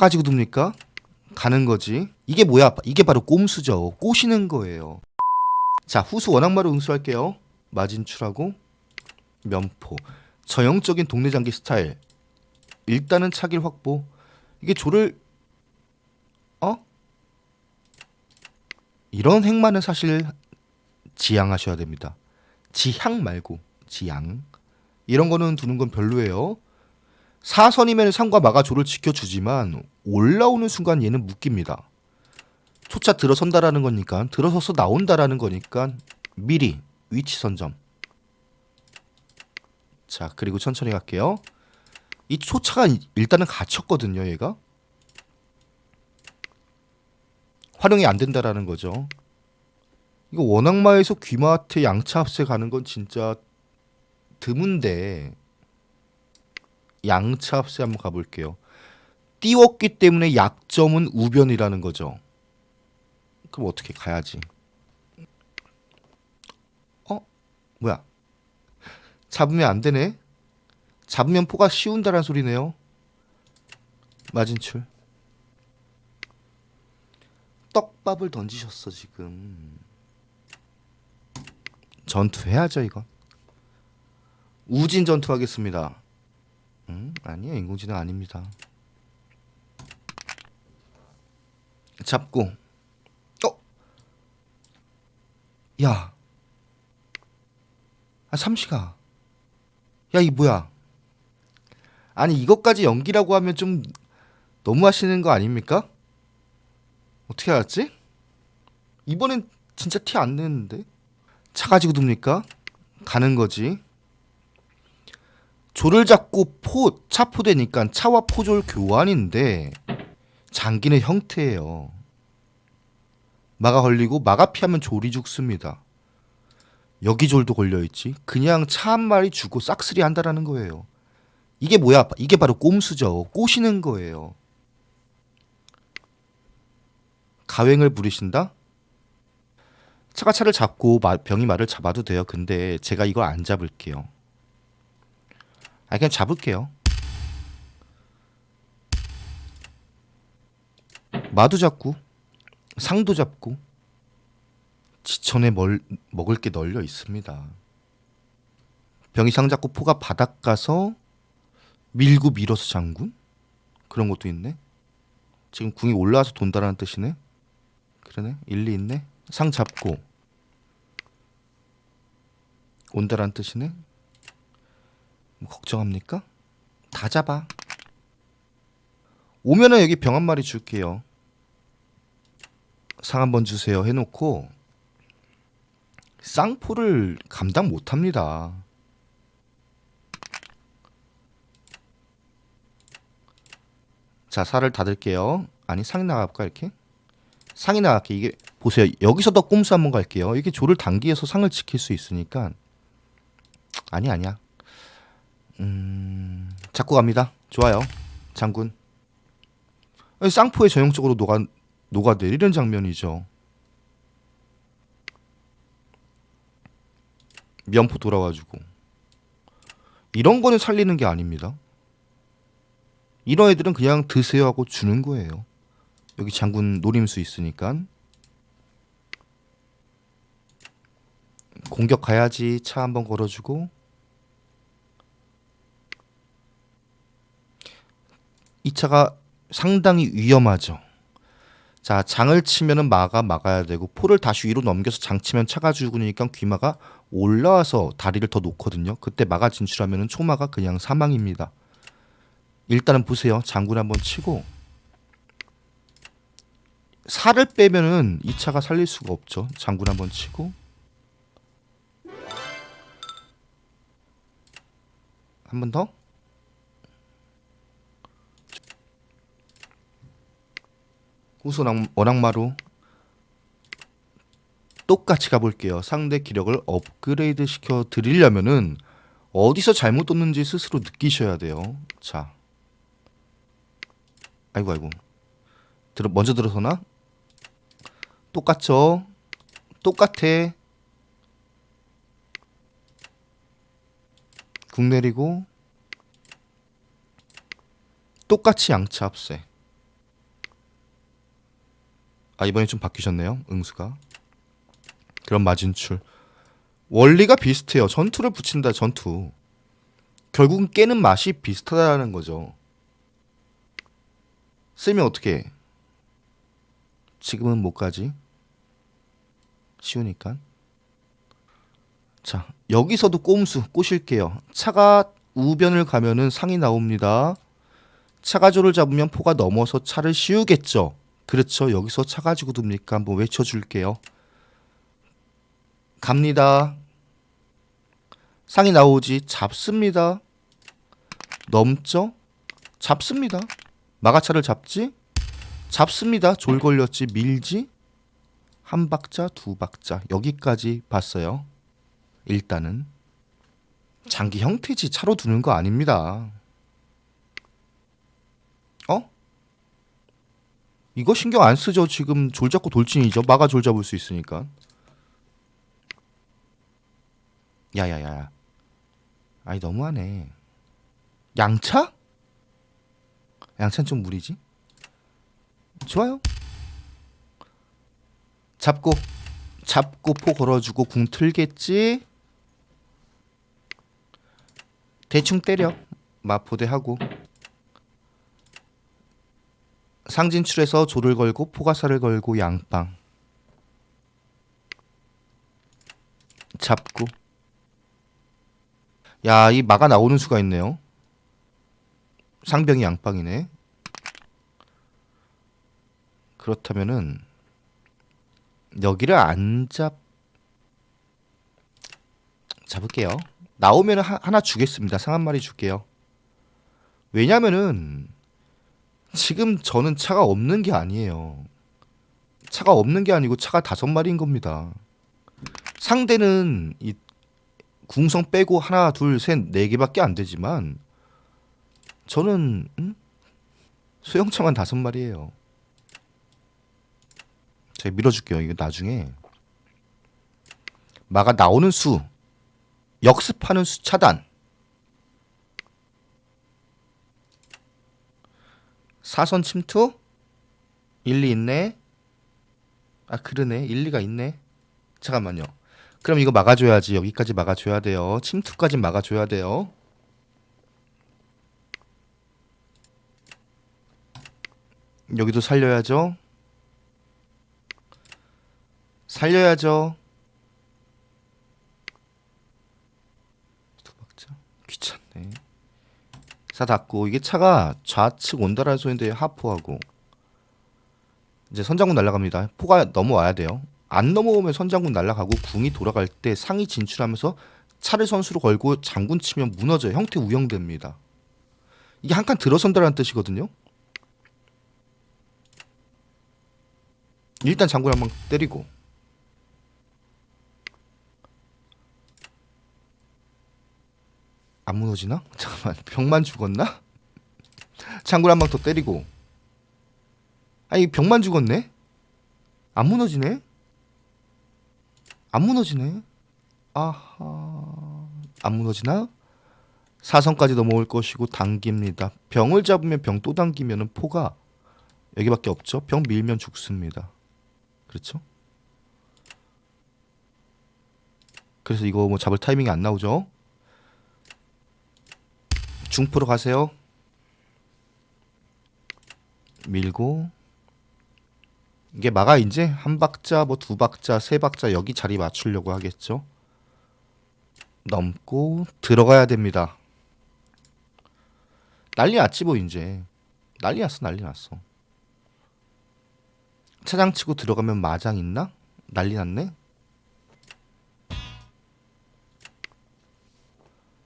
차 가지고 둡니까? 가는 거지. 이게 뭐야? 이게 바로 꼼수죠. 꼬시는 거예요. 자, 후수 원악마로 응수할게요. 마진출하고 면포. 저형적인 동네 장기 스타일. 일단은 차길 확보. 이게 조를 어? 이런 행만은 사실 지양하셔야 됩니다. 지향 말고 지양. 이런 거는 두는 건 별로예요. 사선이면 상과 마가 조를 지켜주지만 올라오는 순간 얘는 묶입니다. 초차 들어선다라는 거니까 들어서서 나온다라는 거니까 미리 위치 선점. 자 그리고 천천히 갈게요. 이 초차가 일단은 갇혔거든요 얘가. 활용이 안 된다라는 거죠. 이거 원악마에서 귀마한테 양차 합세 가는 건 진짜 드문데 양차 합세 한번 가볼게요. 띄웠기 때문에 약점은 우변이라는 거죠. 그럼 어떻게 가야지? 어? 뭐야? 잡으면 안 되네. 잡으면 포가 쉬운다란 소리네요. 마진출. 떡밥을 던지셨어 지금. 전투해야죠 이건. 우진 전투하겠습니다. 음, 아니요 인공지능 아닙니다. 잡고 어? 야. 아 삼시가. 야 이 뭐야? 아니 이것까지 연기라고 하면 좀 너무 하시는 거 아닙니까? 어떻게 알았지? 이번엔 진짜 티 안 내는데 차 가지고 둡니까? 가는 거지. 조를 잡고 포 차포되니까 차와 포졸 교환인데 장기는 형태예요. 마가 걸리고 마가 피하면 졸이 죽습니다. 여기 졸도 걸려 있지. 그냥 차 한 마리 주고 싹쓸이 한다라는 거예요. 이게 뭐야? 이게 바로 꼼수죠. 꼬시는 거예요. 가횡을 부리신다? 차가 차를 잡고 마- 병이 말을 잡아도 돼요. 근데 제가 이걸 안 잡을게요. 아 그냥 잡을게요. 마도 잡고 상도 잡고 지천에 멀, 먹을 게 널려 있습니다. 병이 상 잡고 포가 바닥 가서 밀고 밀어서 장군 그런 것도 있네. 지금 궁이 올라와서 돈다라는 뜻이네. 그러네 일리 있네. 상 잡고 온다라는 뜻이네. 뭐 걱정합니까? 다 잡아. 오면은 여기 병 한 마리 줄게요. 상 한 번 주세요 해놓고 쌍포를 감당 못합니다. 자 살을 닫을게요. 아니 상이 나갈까 이렇게? 상이 나갈게 이게 보세요 여기서 더 꼼수 한번 갈게요. 이게 조를 단기에서 상을 지킬 수 있으니까 아니 아니야. 음, 잡고 갑니다. 좋아요. 장군. 쌍포에 전형적으로 녹아 녹아내리는 장면이죠. 면포 돌아와주고 이런 거는 살리는 게 아닙니다. 이런 애들은 그냥 드세요 하고 주는 거예요. 여기 장군 노림수 있으니까 공격 가야지 차 한번 걸어주고 이 차가 상당히 위험하죠. 자, 장을 치면은 마가 막아야 되고 포를 다시 위로 넘겨서 장 치면 차가 죽으니까 귀마가 올라와서 다리를 더 놓거든요. 그때 마가 진출하면은 초마가 그냥 사망입니다. 일단은 보세요. 장군 한번 치고 살을 빼면은 이 차가 살릴 수가 없죠. 장군 한번 치고 한 번 더. 후손 원악마루 똑같이 가볼게요. 상대 기력을 업그레이드 시켜 드리려면은 어디서 잘못 뒀는지 스스로 느끼셔야 돼요. 자, 아이고 아이고, 들어 먼저 들어서나? 똑같죠? 똑같아. 궁 내리고 똑같이 양차 합세. 아 이번에 좀 바뀌셨네요. 응수가. 그럼 마진출. 원리가 비슷해요. 전투를 붙인다. 전투. 결국은 깨는 맛이 비슷하다는 거죠. 쓰면 어떻게? 해? 지금은 못 가지. 쉬우니까. 자, 여기서도 꼼수 꼬실게요. 차가 우변을 가면은 상이 나옵니다. 차가조를 잡으면 포가 넘어서 차를 씌우겠죠. 그렇죠. 여기서 차 가지고 둡니까? 한번 외쳐줄게요. 갑니다. 상이 나오지. 잡습니다. 넘죠? 잡습니다. 마가차를 잡지? 잡습니다. 졸 걸렸지. 밀지? 한 박자, 두 박자. 여기까지 봤어요. 일단은 장기 형태지 차로 두는 거 아닙니다. 어? 이거 신경 안 쓰죠. 지금 졸 잡고 돌진이죠. 마가 졸 잡을 수 있으니까. 야야야. 아이 너무하네. 양차? 양차는 좀 무리지. 좋아요. 잡고 잡고 포 걸어주고 궁 틀겠지. 대충 때려 마포대 하고 상진출에서 조를 걸고 포가사를 걸고 양빵. 잡고. 야 이 마가 나오는 수가 있네요. 상병이 양빵이네. 그렇다면은 여기를 안 잡 잡을게요. 나오면 하나 주겠습니다. 상한 마리 줄게요. 왜냐면은 지금 저는 차가 없는 게 아니에요. 차가 없는 게 아니고 차가 다섯 마리인 겁니다. 상대는 이 궁성 빼고 하나, 둘, 셋, 네 개밖에 안 되지만 저는 음? 소형차만 다섯 마리예요. 제가 밀어줄게요. 이거 나중에 마가 나오는 수 역습하는 수 차단. 사선 침투? 일리 있네. 아 그러네. 일리가 있네. 잠깐만요. 그럼 이거 막아줘야지. 여기까지 막아줘야 돼요. 침투까지 막아줘야 돼요. 여기도 살려야죠. 살려야죠. 귀찮네. 사 닫고 이게 차가 좌측 온다라는 소리인데 하포하고 이제 선장군 날아갑니다. 포가 넘어와야 돼요. 안 넘어오면 선장군 날아가고 궁이 돌아갈 때 상이 진출하면서 차를 선수로 걸고 장군 치면 무너져 형태 우영됩니다. 이게 한 칸 들어선다라는 뜻이거든요. 일단 장군 한번 때리고 안 무너지나? 잠깐만 병만 죽었나? 장군 한방 더 때리고 아니 병만 죽었네? 안 무너지네? 안 무너지네? 아하 안 무너지나? 사선까지 넘어올 것이고 당깁니다 병을 잡으면 병 또 당기면 포가 여기밖에 없죠 병 밀면 죽습니다 그렇죠? 그래서 이거 뭐 잡을 타이밍이 안 나오죠 중포로 가세요. 밀고 이게 마가 이제 한 박자 뭐 두 박자 세 박자 여기 자리 맞추려고 하겠죠. 넘고 들어가야 됩니다. 난리 났지 뭐 이제 난리 났어 난리 났어. 차장 치고 들어가면 마장 있나? 난리 났네.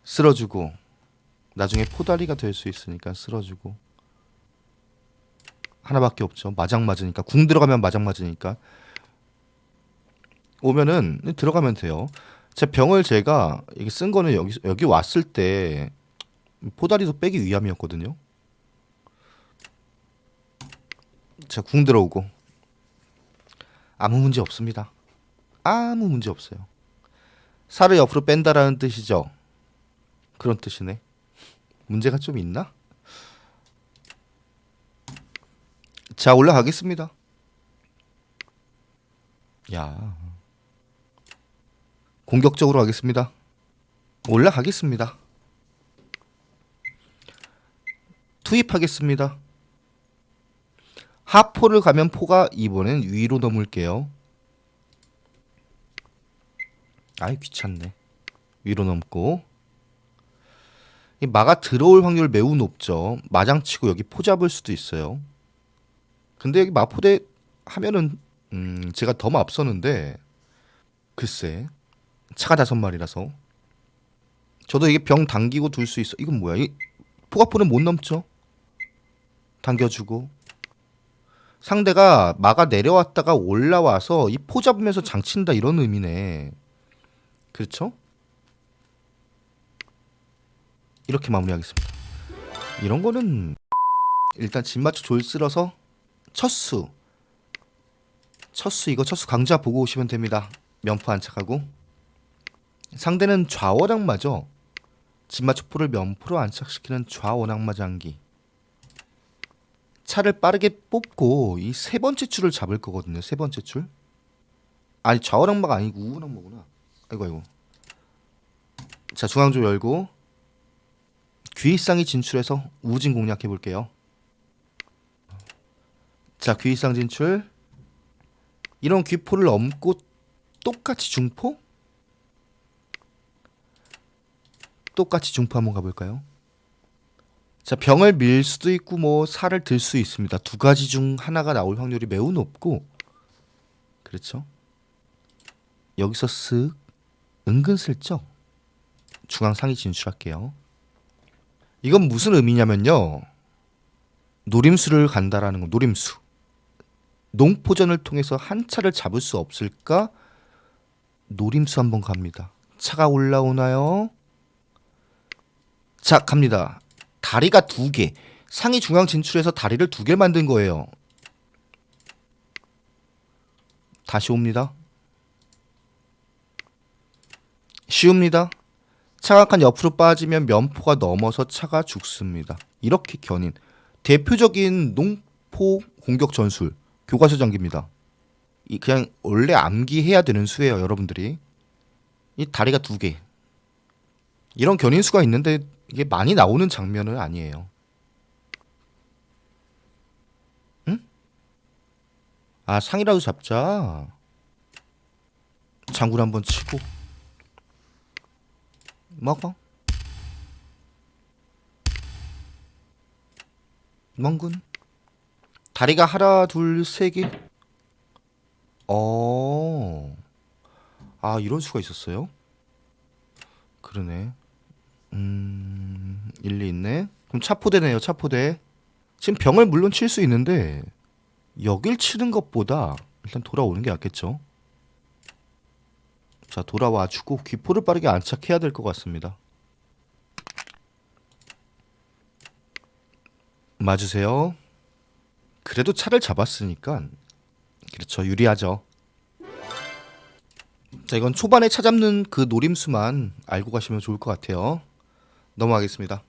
쓸어주고 나중에 포다리가 될 수 있으니까 쓸어주고 하나밖에 없죠. 마장 맞으니까 궁 들어가면 마장 맞으니까 오면은 들어가면 돼요. 제 병을 제가 이게 쓴 거는 여기 여기 왔을 때 포다리도 빼기 위함이었거든요. 제가 궁 들어오고 아무 문제 없습니다. 아무 문제 없어요. 살을 옆으로 뺀다라는 뜻이죠. 그런 뜻이네. 문제가 좀 있나? 자 올라가겠습니다. 야. 공격적으로 하겠습니다. 올라가겠습니다. 투입하겠습니다. 하포를 가면 포가 이번엔 위로 넘을게요. 아이 귀찮네. 위로 넘고 이 마가 들어올 확률 매우 높죠. 마장치고 여기 포 잡을 수도 있어요. 근데 여기 마포대 하면은 음 제가 더 앞서는데 글쎄 차가 다섯 마리라서 저도 이게 병 당기고 둘 수 있어. 이건 뭐야? 이 포가포는 못 넘죠. 당겨주고 상대가 마가 내려왔다가 올라와서 이 포 잡으면서 장친다 이런 의미네. 그렇죠? 이렇게 마무리하겠습니다. 이런 거는 일단 집 맞춰 졸 쓸어서 첫수 첫수 이거 첫수 강자 보고 오시면 됩니다. 면포 안착하고 상대는 좌원악마죠. 집 맞춰 포를 면포로 안착시키는 좌원악마 장기. 차를 빠르게 뽑고 이 세 번째 줄을 잡을 거거든요. 세 번째 줄. 아니 좌원악마가 아니고 우원악마구나. 아이고 아이고. 자 중앙조 열고 귀일상이 진출해서 우진 공략해 볼게요. 자 귀일상 진출. 이런 귀포를 넘고 똑같이 중포? 똑같이 중포 한번 가볼까요? 자 병을 밀 수도 있고 뭐 살을 들 수 있습니다. 두 가지 중 하나가 나올 확률이 매우 높고 그렇죠? 여기서 쓱 은근슬쩍 중앙 상위 진출할게요. 이건 무슨 의미냐면요. 노림수를 간다라는 거. 노림수. 농포전을 통해서 한 차를 잡을 수 없을까? 노림수 한번 갑니다. 차가 올라오나요? 자, 갑니다. 다리가 두 개. 상위 중앙 진출해서 다리를 두 개 만든 거예요. 다시 옵니다. 쉬웁니다. 차가 한 옆으로 빠지면 면포가 넘어서 차가 죽습니다. 이렇게 견인. 대표적인 농포 공격 전술 교과서 전기입니다. 이 그냥 원래 암기해야 되는 수예요, 여러분들이. 이 다리가 두 개. 이런 견인 수가 있는데 이게 많이 나오는 장면은 아니에요. 응? 아 상이라도 잡자. 장군 한번 치고. 먹어. 멍군. 다리가 하나, 둘, 세 개. 어. 아, 이런 수가 있었어요? 그러네. 음, 일리 있네. 그럼 차포대네요, 차포대. 지금 병을 물론 칠 수 있는데 여길 치는 것보다 일단 돌아오는 게 낫겠죠. 자, 돌아와 주고 귀포를 빠르게 안착해야 될 것 같습니다. 맞으세요. 그래도 차를 잡았으니까 그렇죠 유리하죠. 자 이건 초반에 차 잡는 그 노림수만 알고 가시면 좋을 것 같아요. 넘어가겠습니다.